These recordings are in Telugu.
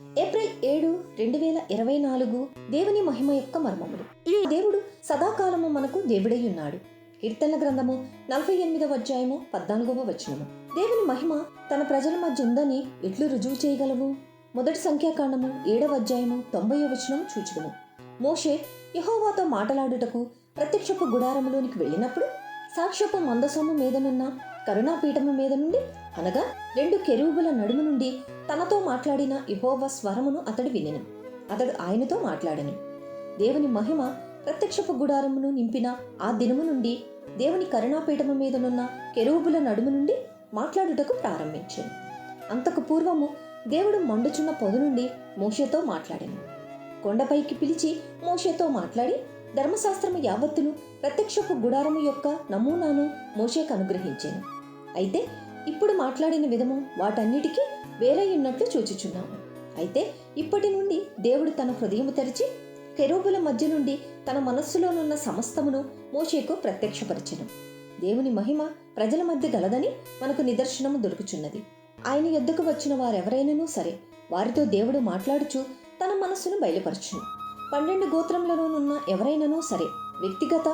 ఏప్రిల్ ఏడు రెండు వేల ఇరవై నాలుగు దేవుని మహిమ యొక్క మర్మములు. ఈ దేవుడు సదాకాలము మనకు దేవుడై ఉన్నాడు. కీర్తనల గ్రంథము నలభై ఎనిమిదవ అధ్యాయము పద్నాలుగవ వచనము. దేవుని మహిమ తన ప్రజల మధ్య ఉందని ఎట్లు రుజువు చేయగలవు? మొదటి సంఖ్యాకాండము ఏడవ అధ్యాయము తొంభై వచనం చూచుదుము. మోషే యహోవాతో మాటలాడుటకు ప్రత్యక్షపు గుడారములోనికి వెళ్ళినప్పుడు సాక్ష్యపు మందసము మీదనున్న కరుణాపీఠము మీద నుండి అనగా రెండు కెరూబుల నడుము నుండి తనతో మాట్లాడిన యహోవా స్వరమును అతడు వినెను. అతడు ఆయనతో మాట్లాడెను. దేవుని మహిమ ప్రత్యక్షపు గుడారమును నింపిన ఆ దినము నుండి దేవుని కరుణాపీఠము మీదనున్న కెరూబుల నడుము నుండి మాట్లాడుటకు ప్రారంభించాను. అంతకు పూర్వము దేవుడు మండుచున్న పొద నుండి మోషేతో మాట్లాడాను. కొండపైకి పిలిచి మోషేతో మాట్లాడి ధర్మశాస్త్రము యావత్తును ప్రత్యక్షపు గుడారము యొక్క నమూనాను మోషేకు అనుగ్రహించాను. అయితే ఇప్పుడు మాట్లాడిన విధము వాటన్నిటికీ వేరై ఉన్నట్లు చూచుచున్నాము. అయితే ఇప్పటి నుండి దేవుడు తన హృదయము తెరిచి కెరూబుల మధ్య నుండి తన మనస్సులోనున్న సమస్తమును మోషేకు ప్రత్యక్షపరచను. దేవుని మహిమ ప్రజల మధ్య గలదని మనకు నిదర్శనము దొరుకుచున్నది. ఆయన యొద్దకు వచ్చిన వారెవరైనను సరే వారితో దేవుడు మాట్లాడుచు తన మనస్సును బయలుపరచును. పన్నెండు గోత్రంలోనూనున్న ఎవరైనానూ సరే వ్యక్తిగత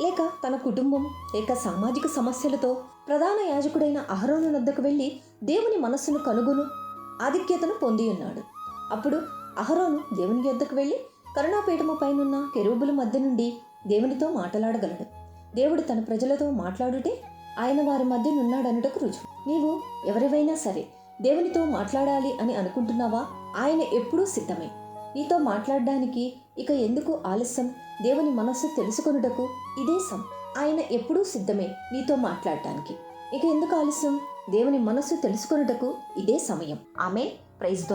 లేక తన కుటుంబం లేక సామాజిక సమస్యలతో ప్రధాన యాజకుడైన అహరోను వద్దకు వెళ్ళి దేవుని మనస్సును కనుగొను ఆధిక్యతను పొంది ఉన్నాడు. అప్పుడు అహరోను దేవుని యొద్దకు వెళ్ళి కరుణాపీఠము పైనున్న కెరూబుల మధ్య నుండి దేవునితో మాట్లాడగలడు. దేవుడు తన ప్రజలతో మాట్లాడుటే ఆయన వారి మధ్య నున్నాడనుటకు రుజువు. నీవు ఎవరివైనా సరే దేవునితో మాట్లాడాలి అని అనుకుంటున్నావా? ఆయన ఎప్పుడూ సిద్ధమే. నీతో మాట్లాడడానికి ఇక ఎందుకు ఆలస్యం? దేవుని మనస్సు తెలుసుకొనుటకు ఇదే సం. ఆయన ఎప్పుడూ సిద్ధమే నీతో మాట్లాడటానికి ఇక ఎందుకు ఆలస్యం? దేవుని మనస్సు తెలుసుకొనుటకు ఇదే సమయం. ఆమె ప్రైజ్ ద